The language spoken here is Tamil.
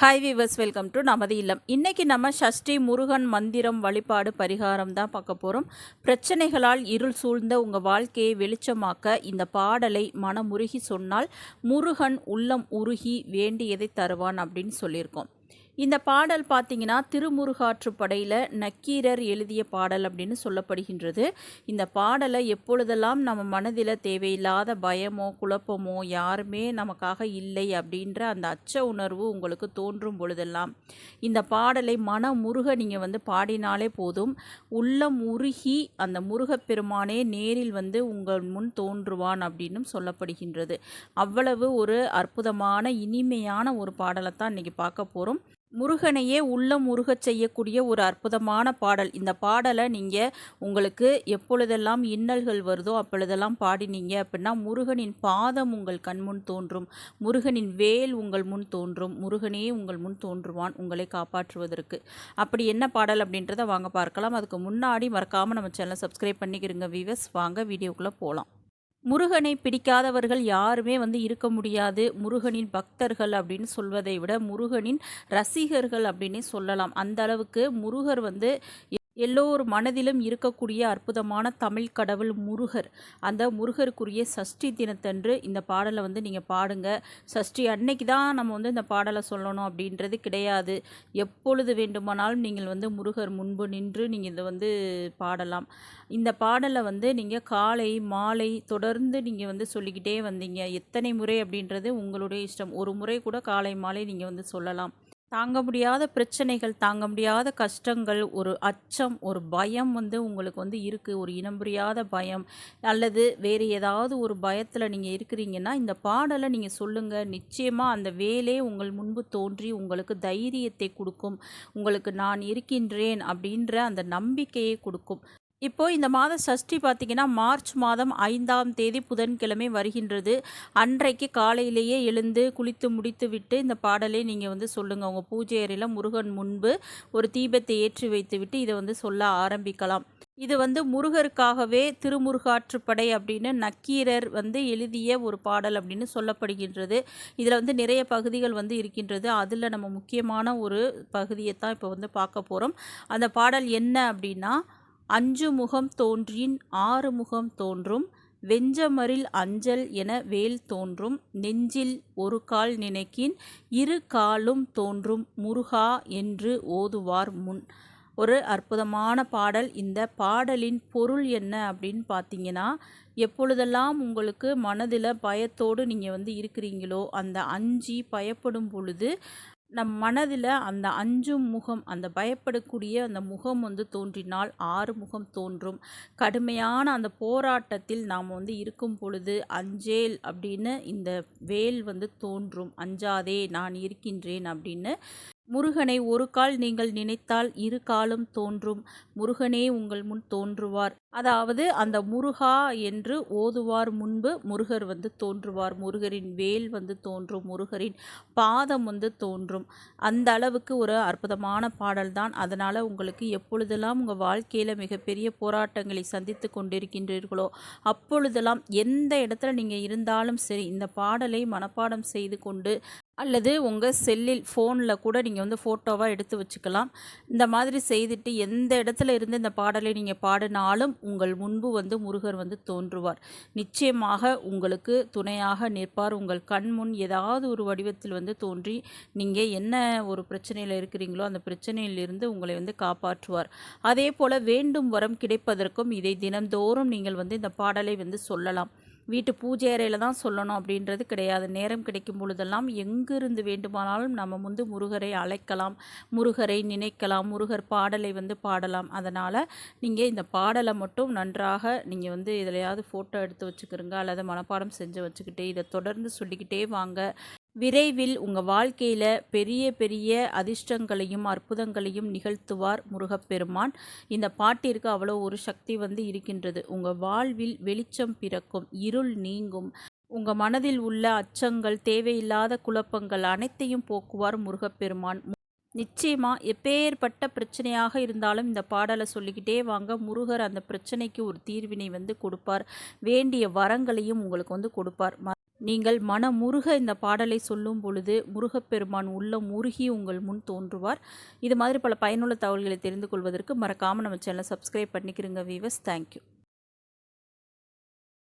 ஹாய் வீவர்ஸ் வெல்கம் டு நமது இல்லம். இன்றைக்கி நம்ம சஷ்டி முருகன் மந்திரம் வழிபாடு பரிகாரம் தான் பார்க்க போகிறோம் பிரச்சனைகளால் இருள் சூழ்ந்த உங்கள் வாழ்க்கையை வெளிச்சமாக்க இந்த பாடலை மனமுருகி சொன்னால் முருகன் உள்ளம் உருகி வேண்டியதை தருவான் அப்படின்னு சொல்லியிருக்கோம். இந்த பாடல் பார்த்தீங்கன்னா திருமுருகாற்றுப்படையில் நக்கீரர் எழுதிய பாடல் அப்படின்னு சொல்லப்படுகின்றது. இந்த பாடலை எப்பொழுதெல்லாம் நம்ம மனதில் தேவையில்லாத பயமோ குழப்பமோ யாருமே நமக்காக இல்லை அப்படின்ற அந்த அச்ச உணர்வு உங்களுக்கு தோன்றும் பொழுதெல்லாம் இந்த பாடலை மன முருக நீங்கள் வந்து பாடினாலே போதும். உள்ளம் உருகி அந்த முருகப்பெருமானே நேரில் வந்து உங்கள் முன் தோன்றுவான் அப்படின்னும் சொல்லப்படுகின்றது. அவ்வளவு ஒரு அற்புதமான இனிமையான ஒரு பாடலை தான் இன்றைக்கி பார்க்க போகிறோம் முருகனையே உள்ளம் முருகச் செய்யக்கூடிய ஒரு அற்புதமான பாடல். இந்த பாடலை நீங்கள் உங்களுக்கு எப்பொழுதெல்லாம் இன்னல்கள் வருதோ அப்பொழுதெல்லாம் பாடினீங்க அப்படின்னா முருகனின் பாதம் உங்கள் கண்முன் தோன்றும் முருகனின் வேல் உங்கள் முன் தோன்றும் முருகனே உங்கள் முன் தோன்றுவான் உங்களை காப்பாற்றுவதற்கு. அப்படி என்ன பாடல் அப்படின்றத வாங்க பார்க்கலாம். அதுக்கு முன்னாடி மறக்காமல் நம்ம சேனலை சப்ஸ்கிரைப் பண்ணிக்கிறோங்க வீவர்ஸ் வாங்க வீடியோக்குள்ளே போகலாம் முருகனை பிடிக்காதவர்கள் யாருமே வந்து இருக்க முடியாது. முருகனின் பக்தர்கள் அப்படின்னு சொல்வதை விட முருகனின் ரசிகர்கள் அப்படின்னே சொல்லலாம். அந்த அளவுக்கு முருகர் வந்து எல்லோர் மனதிலும் இருக்கக்கூடிய அற்புதமான தமிழ் கடவுள் முருகர். அந்த முருகருக்குரிய சஷ்டி தினத்தன்று இந்த பாடலை வந்து நீங்கள் பாடுங்க. சஷ்டி அன்னைக்கு தான் நம்ம வந்து இந்த பாடலை சொல்லணும் அப்படின்றது கிடையாது. எப்பொழுது வேண்டுமானாலும் நீங்கள் வந்து முருகர் முன்பு நின்று நீங்கள் இதை வந்து பாடலாம். இந்த பாடலை வந்து நீங்கள் காலை மாலை தொடர்ந்து நீங்கள் வந்து சொல்லிக்கிட்டே வந்தீங்க. எத்தனை முறை அப்படின்றது உங்களுடைய இஷ்டம். ஒரு முறை கூட காலை மாலை நீங்கள் வந்து சொல்லலாம். தாங்க முடியாத பிரச்சனைகள் தாங்க முடியாத கஷ்டங்கள் ஒரு அச்சம் ஒரு பயம் வந்து உங்களுக்கு வந்து இருக்குது ஒரு இனம் புரியாத பயம் அல்லது வேறு ஏதாவது ஒரு பயத்தில் நீங்கள் இருக்கிறீங்கன்னா இந்த பாடலை நீங்கள் சொல்லுங்கள் நிச்சயமாக அந்த வேலே உங்கள் முன்பு தோன்றி உங்களுக்கு தைரியத்தை கொடுக்கும். உங்களுக்கு நான் இருக்கின்றேன் அப்படின்ற அந்த நம்பிக்கையை கொடுக்கும். இப்போ இந்த மாத சஷ்டி பார்த்திங்கன்னா மார்ச் மாதம் ஐந்தாம் தேதி புதன்கிழமை வருகின்றது. அன்றைக்கு காலையிலேயே எழுந்து குளித்து முடித்து விட்டு இந்த பாடலை நீங்கள் வந்து சொல்லுங்கள் உங்கள் பூஜை அறையில் முருகன் முன்பு ஒரு தீபத்தை ஏற்றி வைத்து விட்டு இதை வந்து சொல்ல ஆரம்பிக்கலாம். இது வந்து முருகருக்காகவே திருமுருகாற்றுப்படை அப்படின்னு நக்கீரர் வந்து எழுதிய ஒரு பாடல் அப்படின்னு சொல்லப்படுகின்றது. இதில் வந்து நிறைய பகுதிகள் வந்து இருக்கின்றது. அதில் நம்ம முக்கியமான ஒரு பகுதியை தான் இப்போ வந்து பார்க்க போகிறோம் அந்த பாடல் என்ன அப்படின்னா அஞ்சு முகம் தோன்றின் ஆறு முகம் தோன்றும் வெஞ்சமரில் அஞ்சல் என வேல் தோன்றும் நெஞ்சில் ஒரு கால் நினைக்கின் இரு காலும் தோன்றும் முருகா என்று ஓதுவார் முன். ஒரு அற்புதமான பாடல் இந்த. பாடலின் பொருள் என்ன அப்படின்னு பார்த்தீங்கன்னா எப்பொழுதெல்லாம் உங்களுக்கு மனதில் பயத்தோடு நீங்கள் வந்து இருக்கிறீங்களோ அந்த அஞ்சி பயப்படும் பொழுது நம் மனதில் அந்த அஞ்சும் முகம் அந்த பயப்படக்கூடிய அந்த முகம் வந்து தோன்றினால் ஆறு முகம் தோன்றும். கடுமையான அந்த போராட்டத்தில் நாம் வந்து இருக்கும் பொழுது அஞ்சேல் அப்படின்னு இந்த வேல் வந்து தோன்றும். அஞ்சாதே நான் இருக்கின்றேன் அப்படின்னு முருகனை ஒரு கால் நீங்கள் நினைத்தால் இரு காலும் தோன்றும். முருகனே உங்கள் முன் தோன்றுவார். அதாவது அந்த முருகா என்று ஓதுவார் முன்பு முருகர் வந்து தோன்றுவார். முருகரின் வேல் வந்து தோன்றும். முருகரின் பாதம் வந்து தோன்றும். அந்த அளவுக்கு ஒரு அற்புதமான பாடல் தான். அதனால் உங்களுக்கு எப்பொழுதெல்லாம் உங்கள் வாழ்க்கையில் மிகப்பெரிய போராட்டங்களை சந்தித்து கொண்டிருக்கின்றீர்களோ அப்பொழுதெல்லாம் எந்த இடத்துல நீங்கள் இருந்தாலும் சரி இந்த பாடலை மனப்பாடம் செய்து கொண்டு அல்லது உங்கள் செல்லில் ஃபோனில் கூட நீங்கள் வந்து ஃபோட்டோவாக எடுத்து வச்சுக்கலாம். இந்த மாதிரி செய்துட்டு எந்த இடத்துல இருந்து இந்த பாடலை நீங்கள் பாடினாலும் உங்கள் முன்பு வந்து முருகர் வந்து தோன்றுவார். நிச்சயமாக உங்களுக்கு துணையாக நிற்பார். உங்கள் கண் முன் ஏதாவது ஒரு வடிவத்தில் வந்து தோன்றி நீங்கள் என்ன ஒரு பிரச்சனையில் இருக்கிறீங்களோ அந்த பிரச்சனையிலிருந்து உங்களை வந்து காப்பாற்றுவார். அதே போல் வேண்டும் வரம் கிடைப்பதற்கும் இதை தினந்தோறும் நீங்கள் வந்து இந்த பாடலை வந்து சொல்லலாம். வீட்டு பூஜை அறையில் தான் சொல்லணும் அப்படின்றது கிடையாது. நேரம் கிடைக்கும் பொழுதெல்லாம் எங்கிருந்து வேண்டுமானாலும் நம்ம வந்து முருகரை அழைக்கலாம் முருகரை நினைக்கலாம் முருகர் பாடலை வந்து பாடலாம். அதனால் நீங்கள் இந்த பாடலை மட்டும் நன்றாக நீங்கள் வந்து எதுலையாவது ஃபோட்டோ எடுத்து வச்சுக்கிறங்க அல்லது மனப்பாடம் செஞ்சு வச்சுக்கிட்டு இதை தொடர்ந்து சொல்லிக்கிட்டே வாங்க. விரைவில் உங்கள் வாழ்க்கையில் பெரிய பெரிய அதிர்ஷ்டங்களையும் அற்புதங்களையும் நிகழ்த்துவார் முருகப்பெருமான். இந்த பாட்டிற்கு அவ்வளோ ஒரு சக்தி வந்து இருக்கின்றது. உங்கள் வாழ்வில் வெளிச்சம் பிறக்கும் இருள் நீங்கும். உங்கள் மனதில் உள்ள அச்சங்கள் தேவையில்லாத குழப்பங்கள் அனைத்தையும் போக்குவார் முருகப்பெருமான். நிச்சயமாக எப்பேற்பட்ட பிரச்சனையாக இருந்தாலும் இந்த பாடலை சொல்லிக்கிட்டே வாங்க. முருகர் அந்த பிரச்சனைக்கு ஒரு தீர்வினை வந்து கொடுப்பார். வேண்டிய வரங்களையும் உங்களுக்கு வந்து கொடுப்பார். நீங்கள் மனமுருக இந்த பாடலை சொல்லும் பொழுது முருகப்பெருமான் உள்ளம் உருகி உங்கள் முன் தோன்றுவார். இது மாதிரி பல பயனுள்ள தகவல்களை தெரிந்து கொள்வதற்கு மறக்காமல் நம்ம சேனலை சப்ஸ்கிரைப் பண்ணிக்கிறோங்க வீவர்ஸ் தேங்க்யூ